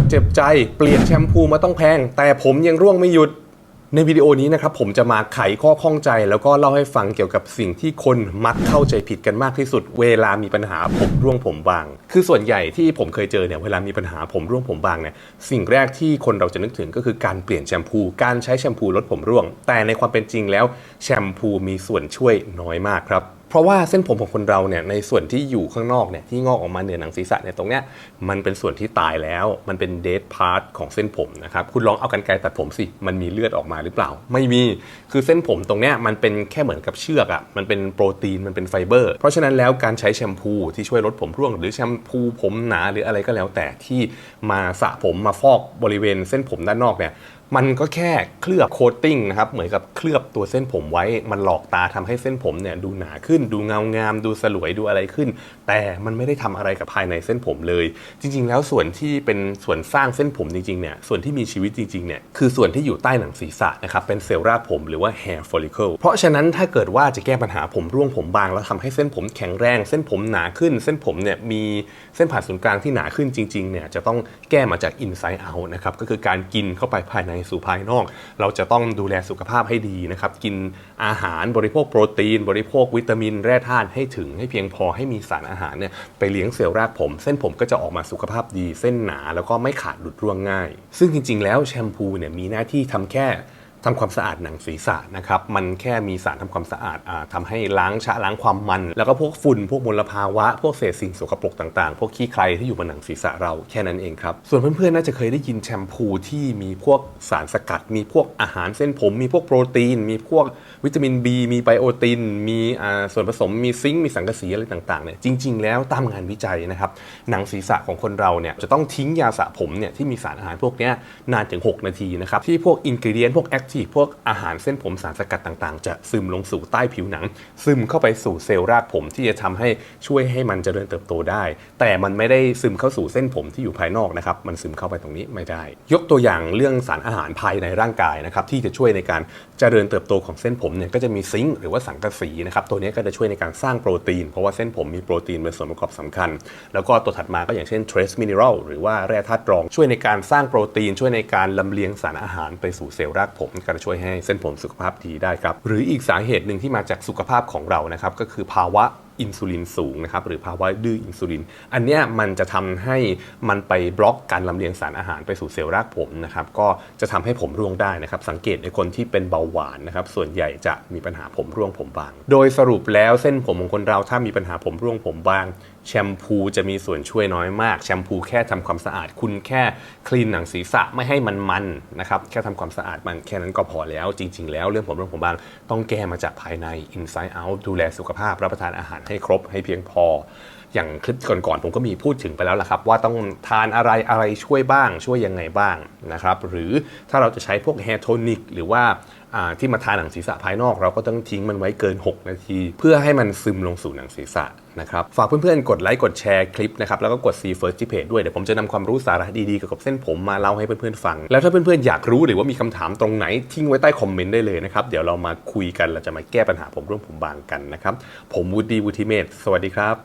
ตรเจ็บใจ เปลี่ยนแชมพูมาต้องแพง แต่ผมยังร่วงไม่หยุด ในวิดีโอนี้นะครับผมจะมาไขข้อข้องใจ แล้วก็เล่าให้ฟังเกี่ยวกับสิ่งที่คนมักเข้าใจผิดกันมากที่สุด เวลามีปัญหาผมร่วงผมบาง คือส่วนใหญ่ที่ผมเคยเจอเนี่ยเวลามีปัญหาผมร่วงผมบางเนี่ยสิ่งแรกที่คนเราจะนึกถึงก็คือการเปลี่ยนแชมพู การใช้แชมพูลดผมร่วง แต่ในความเป็นจริงแล้วแชมพูมีส่วนช่วยน้อยมากครับ เพราะว่าเส้นผมของคนเราเนี่ยในส่วนที่อยู่ข้างนอกเนี่ยที่งอกออกมาเหนือหนังศีรษะเนี่ยตรงเนี้ยมันเป็นส่วนที่ตายแล้วมันเป็นเด d พาร์ทของเส้นผมนะครับคุณลองเอากันไกรตัดผมสิมันมีเลือดออกมาหรือเปล่า ไม่มีคือเส้นผมตรงเนี้ยมันเป็นแค่เหมือนกับเชือกอะ่ะมันเป็นโปรตีนมันเป็นไฟเบอร์ เพราะฉะนั้นแล้วการใช้แชมพูที่ช่วยลดผมร่วง หรือแชมพูผมหนาหรืออะไรก็แล้วแต่ที่มาสระผมมาฟอกบริเวณเส้นผมด้านนอกเนี่ย มันก็แค่เคลือบโคตติ้งนะครับ เหมือนกับเคลือบตัวเส้นผมไว้ มันหลอกตาทำให้เส้นผมเนี่ยดูหนาขึ้น ดูเงางาม ดูสลวย ดูอะไรขึ้น แต่มันไม่ได้ทำอะไรกับภายในเส้นผมเลย จริง ๆ แล้วส่วนที่เป็นส่วนสร้างเส้นผมจริง ๆ เนี่ย ส่วนที่มีชีวิตจริง ๆ เนี่ย คือส่วนที่อยู่ใต้หนังศีรษะนะครับ เป็นเซลล์รากผมหรือว่า hair follicle เพราะฉะนั้นถ้าเกิดว่าจะแก้ปัญหาผมร่วงผมบาง แล้วทำให้เส้นผมแข็งแรง เส้นผมหนาขึ้น เส้นผมเนี่ยมีเส้นผ่านศูนย์กลางที่หนาขึ้นจริง ๆ เนี่ย จะต้องแก้มาจาก inside out นะครับ ก็คือการกินเข้าไปภายในสู่ภายนอก เราจะต้องดูแลสุขภาพให้ดีนะครับ กินอาหารบริโภคโปรตีน บริโภควิตามิน แร่ธาตุให้ถึงให้เพียงพอให้มีสารอาหารเนี่ยไปเลี้ยงเซลล์รากผม เส้นผมก็จะออกมาสุขภาพดี เส้นหนาแล้วก็ไม่ขาดหลุดร่วงง่าย ซึ่งจริง ๆ แล้วแชมพูเนี่ยมีหน้าที่ทำแค่ ทำความสะอาดหนังศีรษะนะครับมันแค่มีสารทำความสะอาดอ่าทำให้ล้างชะล้างความมัน แล้วก็พวกฝุ่นพวกมลภาวะ พวกเศษสิ่งสกปรกต่างๆ พวกขี้ใครที่อยู่บนหนังศีรษะเราแค่นั้นเองครับส่วนเพื่อนๆน่าจะเคยได้ยินแชมพูที่มีพวกสารสกัด มีพวกอาหารเส้นผม มีพวกโปรตีน มีพวกวิตามิน B มีไบโอติน มีอ่าส่วนผสมมีซิงค์มีสังกะสีอะไรต่างๆเนี่ยจริง ๆ แล้วตามงานวิจัยนะครับหนังศีรษะของคนเราเนี่ยจะต้องทิ้งยาสระผมเนี่ยที่มีสารอาหารพวกเนี้ยนานถึง 6 นาทีนะครับที่พวกอินกิเดียนพวกแอคทีฟพวกอาหารเส้นผมสารสกัดต่างๆ จะซึมลงสู่ใต้ผิวหนัง ซึมเข้าไปสู่เซลล์รากผมที่จะทำให้ช่วยให้มันเจริญเติบโตได้ แต่มันไม่ได้ซึมเข้าสู่เส้นผมที่อยู่ภายนอกนะครับมันซึมเข้าไปตรงนี้ไม่ได้ ยกตัวอย่างเรื่องสารอาหารภายในร่างกายนะครับที่จะช่วยในการเจริญเติบโตของเส้นผมเนี่ยก็จะมีซิงค์หรือว่าสังกะสีนะครับตัวนี้ก็จะช่วยในการสร้างโปรตีน เพราะว่าเส้นผมมีโปรตีนเป็นส่วนประกอบสำคัญ แล้วก็ตัวถัดมาก็อย่างเช่น trace mineral หรือว่าแร่ธาตุรองช่วยในการสร้างโปรตีน ช่วยในการลำเลียงสารอาหารไปสู่เซลล์รากผมก็จะช่วยให้เส้นผมสุขภาพดีได้ครับ หรืออีกสาเหตุหนึ่งที่มาจากสุขภาพของเรานะครับ ก็คือภาวะอินซูลินสูงนะครับหรือภาวะดื้ออินซูลิน อันเนี้ยมันจะทำให้มันไปบล็อกการลำเลียงสารอาหารไปสู่เซลล์รากผมนะครับก็จะทำให้ผมร่วงได้นะครับ สังเกตในคนที่เป็นเบาหวานนะครับส่วนใหญ่จะมีปัญหาผมร่วงผมบาง โดยสรุปแล้วเส้นผมของคนเราถ้ามีปัญหาผมร่วงผมบาง แชมพูจะมีส่วนช่วยน้อยมาก แชมพูแค่ทำความสะอาด คุณแค่คลีนหนังศีรษะไม่ให้มันมันนะครับแค่ทำความสะอาดมันแค่นั้นก็พอแล้วจริง ๆ แล้วเรื่องผมเรื่องผมบางต้องแก้มาจากภายใน inside out ดูแลสุขภาพรับประทานอาหารให้ครบให้เพียงพอ อย่างคลิปก่อนๆผมก็มีพูดถึงไปแล้วล่ะครับ ว่าต้องทานอะไรอะไรช่วยบ้าง ช่วยยังไงบ้างนะครับหรือถ้าเราจะใช้พวกแฮร์โทนิกหรือว่าที่มาทาหนังศีรษะภายนอกเราก็ต้องทิ้งมันไว้เกิน 6 นาที เพื่อให้มันซึมลงสู่หนังศีรษะนะครับฝากเพื่อนๆ กดไลค์กดแชร์คลิปนะครับแล้วก็กด See First ที่เพจด้วย เดี๋ยวผมจะนำความรู้สาระดีๆเกี่ยวกับเส้นผมมาเล่าให้เพื่อนๆฟัง แล้วถ้าเพื่อนๆ อยากรู้หรือว่ามีคำถามตรงไหน ทิ้งไว้ใต้คอมเมนต์ได้เลยนะครับ เดี๋ยวเรามาคุยกันเราจะมาแก้ปัญหาผมร่วงผมบางกันนะครับผมวูดดี้วูทีเมธสวัสดีครับ